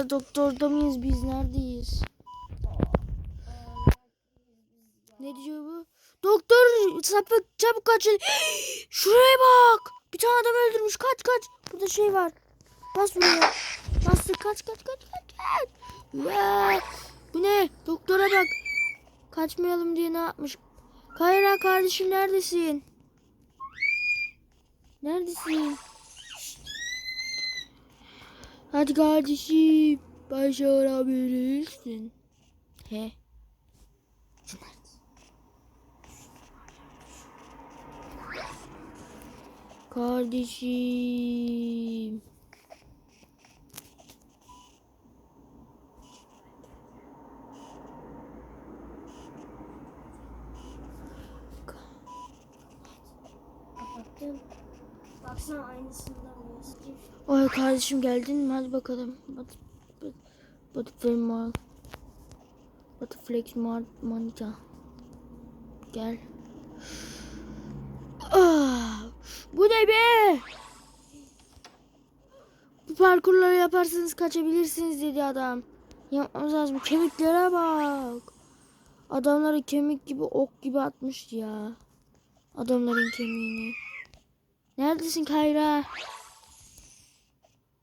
ya doktorda mıyız biz neredeyiz? Ne diyor bu? Doktor sapık çabuk kaçın. Şuraya bak. Bir tane adam öldürmüş. Kaç kaç. Burada şey var. Bas buraya. Bastır kaç kaç kaç kaç kaç. Ya. Bu ne? Doktora bak. Kaçmayalım diye ne yapmış? Kayra kardeşim neredesin? Neredesin? Hadi kardeşim. Başarabilirsin. He. Kardeşim. Baksana aynısından. Ay kardeşim geldin mi? Hadi bakalım. Butterfly mal. Butterflex mal manita. Gel. Ah, bu ne be? Bu parkurları yaparsanız kaçabilirsiniz dedi adam. Yapmamız lazım. Kemiklere bak. Adamları kemik gibi ok gibi atmış ya. Adamların kemiğini. Neredesin Kayra?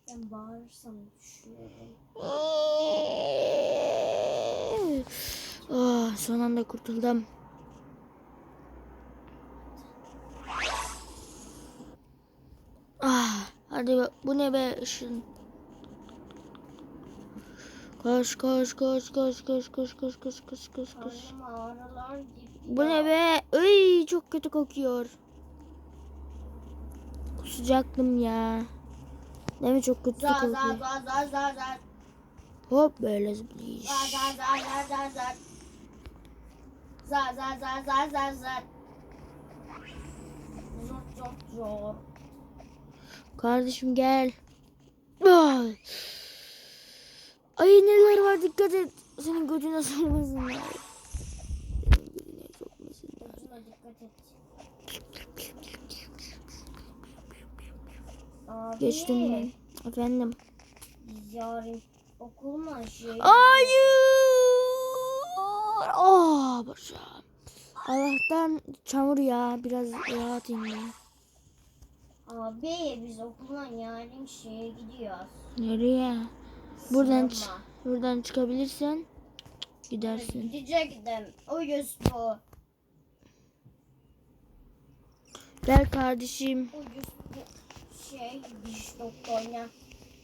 Ben bağırırsam düşüyorum. Ah, son anda kurtuldum. Ah, hadi bak bu ne be ışın. Koş koş koş koş koş koş koş koş koş koş koş. Bu ne be? Iy, çok kötü kokuyor. Kusacaktım ya. Değil mi? Çok kötü kokuyor. Hop böyle zıplayış. Zar zar zar zar zar zar. Zor zor zor. Kardeşim gel. Ay. Neler var dikkat et. Senin götüne sormasınlar. Senin götüne sokmasınlar. Dikkat et. Abi, Geçtim ben. Efendim. Yarın okul mu şey? Hayır. Oh başım. Allah'tan çamur ya. Biraz rahat ineyim. Abi biz okuldan yarın şeye gidiyoruz. Nereye? Buradan, Sinema. ç- buradan çıkabilirsen gidersin. Gidecektim. O yüz bu. Gel kardeşim. O yüz şey diş doktoruna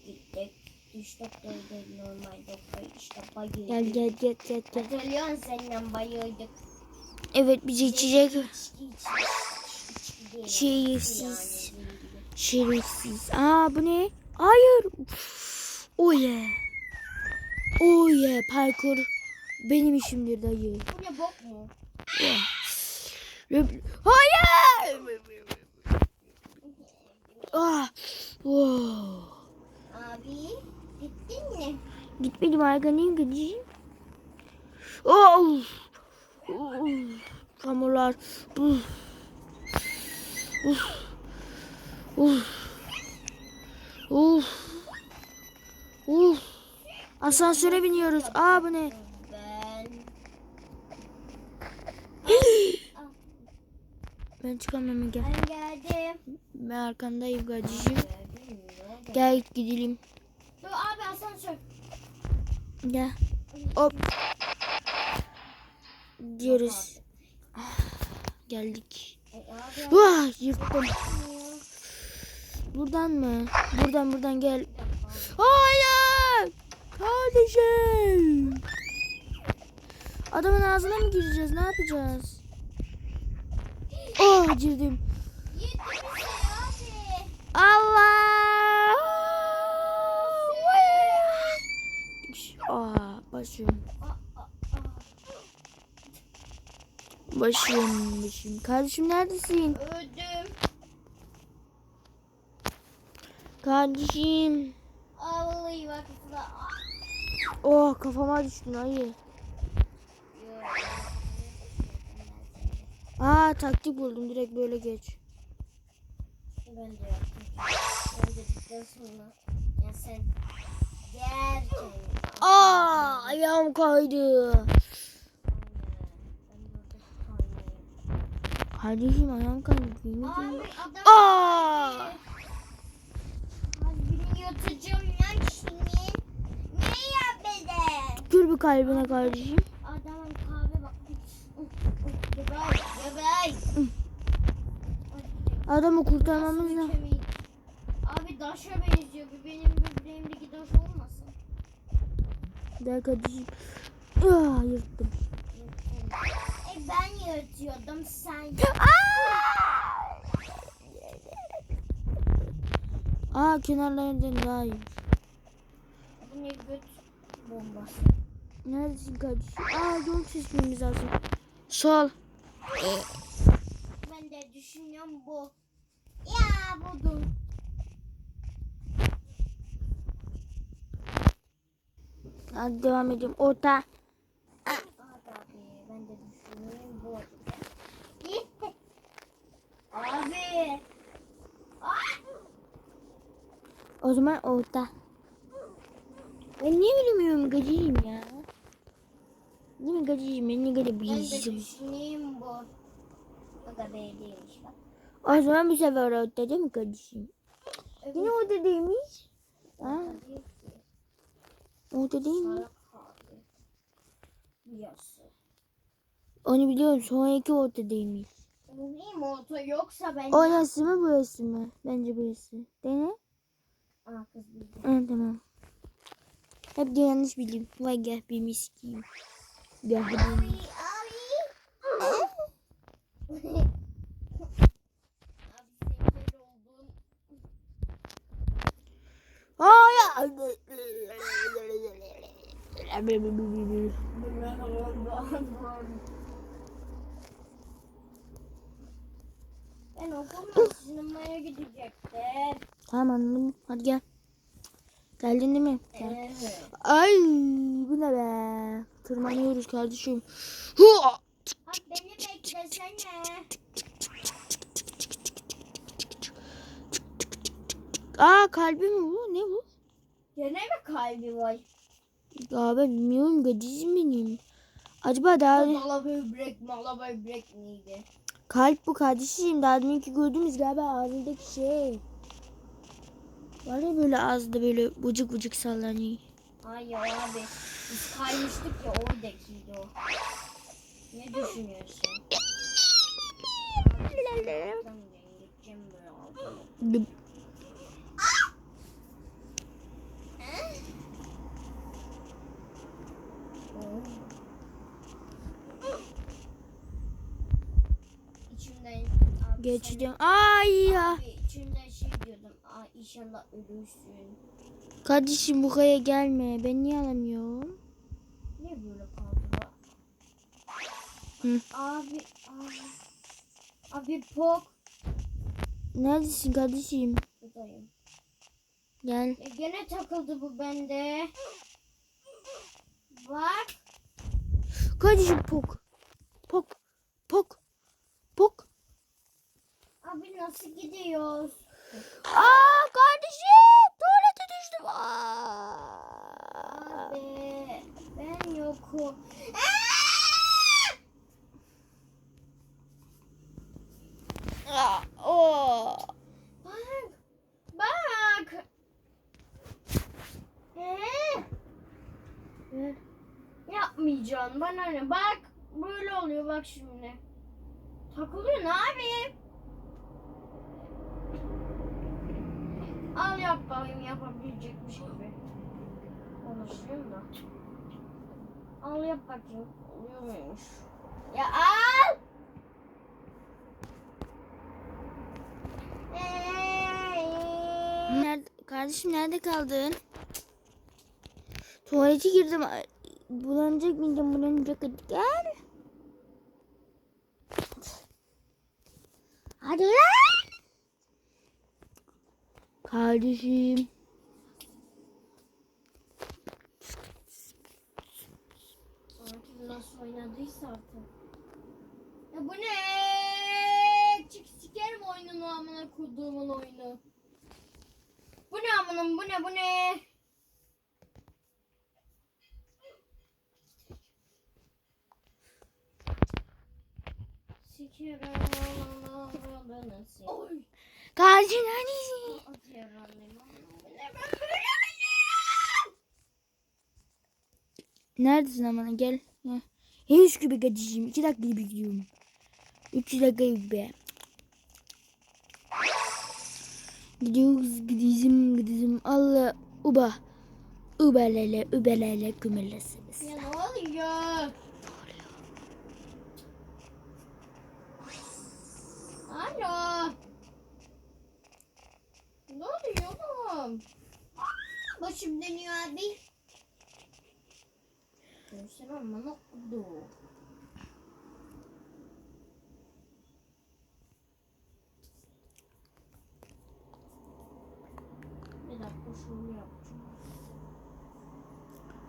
gittik. Diş doktoru değil normal doktor işte bayıldık. Gel gel gel gel gel. Hatırlıyorsun seninle bayıldık. Evet bize içecek. İçki, içki, içki değil. Şerefsiz. Yani, Şerefsiz. Aa bu ne? Hayır. Uf. Oh yeah. Oh yeah. Parkur benim işimdir dayı. Bu ne bok mu? Hayır. Ah. Wow. Abi gittin mi? Gitmedim arkanayım gideceğim. Oh. Oh. Çamurlar. Uf. Uf. Uf. Uf. Uf. Asansöre biniyoruz. Aa bu ne? Ben. Ben çıkamıyorum gel. Ben geldim. Ben arkandayım nerede? Gel gidelim. Dur abi asansör. Gel. Hop. Diyoruz. Geldik. E, abi Vah yırttım. Buradan mı? Buradan buradan gel. Hayır. Kardeşim. Adamın ağzına mı gireceğiz? Ne yapacağız? Oh girdim. Allah. Aa başım. Başım başım. Kardeşim neredesin? Öldüm. Kardeşim. Bak. da- Oh kafama düştün ayı. Aa taktik buldum direkt böyle geç. Ben de yaptım. Ben de dedikten sonra. Ya sen gerçekten ayağım kaydı. Kardeşim ayağım kaydı. Abi adam Aa! Abi yatacağım lan şimdi. Ne ya beden? Tükür bir kalbine kardeşim. Adamın kahve bak. Gebay, gebay. Adamı kurtarmamız lazım. Abi daşa benziyor. Bir benim böbreğimdeki daş olmasın. Gel kardeşim. Ah, yırttım. E ben yırtıyordum sen. Aa kenarlarından daha iyi. Bu ne göt bombası. Neredesin kardeşim? Aa yol seçmemiz lazım. Sol. Ben de düşünüyorum bu. Ya budur. Hadi devam edelim. Orta. Abi ben de düşünüyorum bu. Abi. Ah! O zaman orta. Ben niye bilmiyorum gacıyım ya. Değil mi gacıyım? Ben ne kadar Ben de bilgisizim. düşüneyim bu. Aga be değilmiş bak. O zaman bu sefer orta değil mi kardeşim? Evet. Yine orta değilmiş. Ha? Orta değil mi? Onu biliyorum. Sonraki orta değilmiş. Bileyim orta yoksa ben... Orası mı burası mı? Bence burası. Dene. Aa kız bildi. Ha, tamam. Hep de yanlış bildim. Vay gel bir miskiyim. Gel. Abi abi. abi senin böyle olduğun... Ben okulda sinemaya gidecektim. tamam anladım. Hadi gel. Geldin değil mi? Gel. Evet. Ay bu ne be? Tırmanıyoruz kardeşim. Hua! Bak beni beklesene. Aa kalbi mi bu? Gene mi kalbi var? Ya ben bilmiyorum gacızım benim. Acaba daha Mala böbrek, mala böbrek miydi? kalp bu kardeşim. Daha deminki gördüğümüz galiba ağzındaki şey. Var ya böyle ağzında böyle bucuk bucuk sallanıyor. Hayır abi. Biz kaymıştık ya oradakiydi o. Ne düşünüyorsun? Gideceğim böyle altıma. İçimden abi Geçtim. Ay ya. İçimden şey diyordum. Aa inşallah ölürsün. Kardeşim bu kaya gelme. Ben niye alamıyorum? Niye böyle kaldı? Hı. Abi, abi. Abi pok. Neredesin kardeşim? Buradayım. Gel. Ya gene takıldı bu bende. Bak. Kardeşim. Pok. Pok. Pok. Abi nasıl gidiyoruz? Aa kardeşim. Tuvalete düştüm. Aa. Abi ben yokum. Aa, oo. Bak. Bak. Ee? Yapmayacaksın bana ne? Bak böyle oluyor bak şimdi. Takılıyor ne yapayım? Al yap bakayım yapabilecekmiş gibi. Konuşuyorum da. Al yap bakayım. Oluyor muymuş? Ya al! Nerede, kardeşim nerede kaldın? Tuvalete girdim. Bulanacak mıydım? Bulanacak. Hadi gel. Hadi lan. Kardeşim. Nasıl oynadıysa artık. Ya bu ne? Çık sikerim oyununu amına kurduğumun oyunu. Bu ne amının bu ne bu ne? Sikerim amına bana sikerim. Kardeşin annesi. Neredesin amına gel. Henüz gibi kaçacağım. İki dakika gibi gidiyorum. Üç dakika gibi. Gidiyoruz gidizim gidizim. Allah uba. Ubelele ubelele kümelesiniz. Ya ne oluyor? Alo. Ne oluyor oğlum? Başım dönüyor abi. Görsene bana oldu. Bir dakika şunu yapacağım.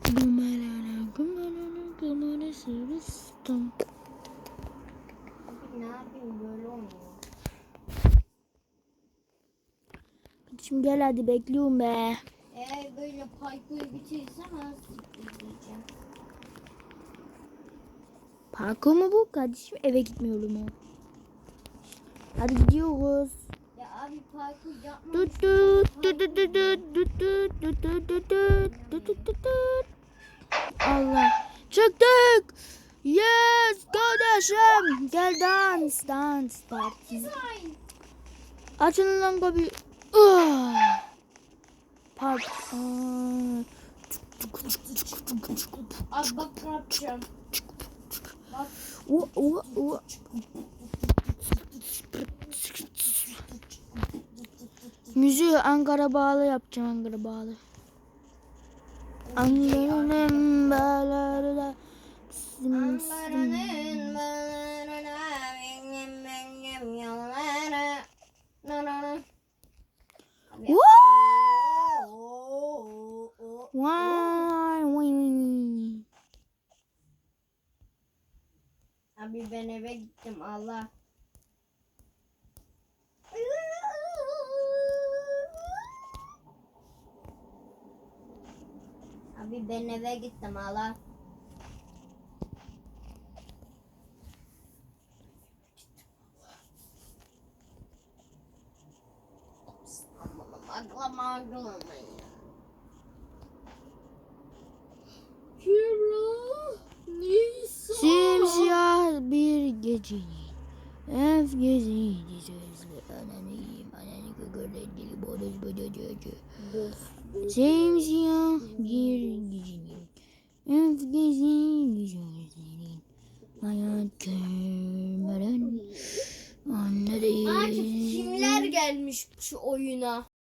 Kümelele kümelele kümelesiniz. Abi ne yapayım böyle olmuyor. Şimdi gel hadi bekliyorum be. Eğer böyle parkuru bitirirsem az diyeceğim. Parkur mu bu? Kardeşim eve gitmiyorum o. Hadi gidiyoruz. Ya abi parkur yapma. Tut tut tut tut tut tut tut tut tut tut tut tut tut tut. Allah. Çıktık. Yes kardeşim. Gel dans dans parti. Açın lan kapıyı. Aa. Abi bak ne yapacağım. Bak u. Müziği Ankara bağlı yapacağım Ankara bağlı. Ankara'nın bağları da Ankara'nın bağlarına benim benim yollara. Vay vay vay. Abi ben eve gittim Allah. Abi ben eve gittim Allah. geceni. Öf geceni. Ananıyım. Ananı gögörledim. Bodoz bodoz bodoz. Simsiyah bir geceni. Öf geceni. Geceni. Hayat kırmadan. Anne değil. Kimler gelmiş şu oyuna?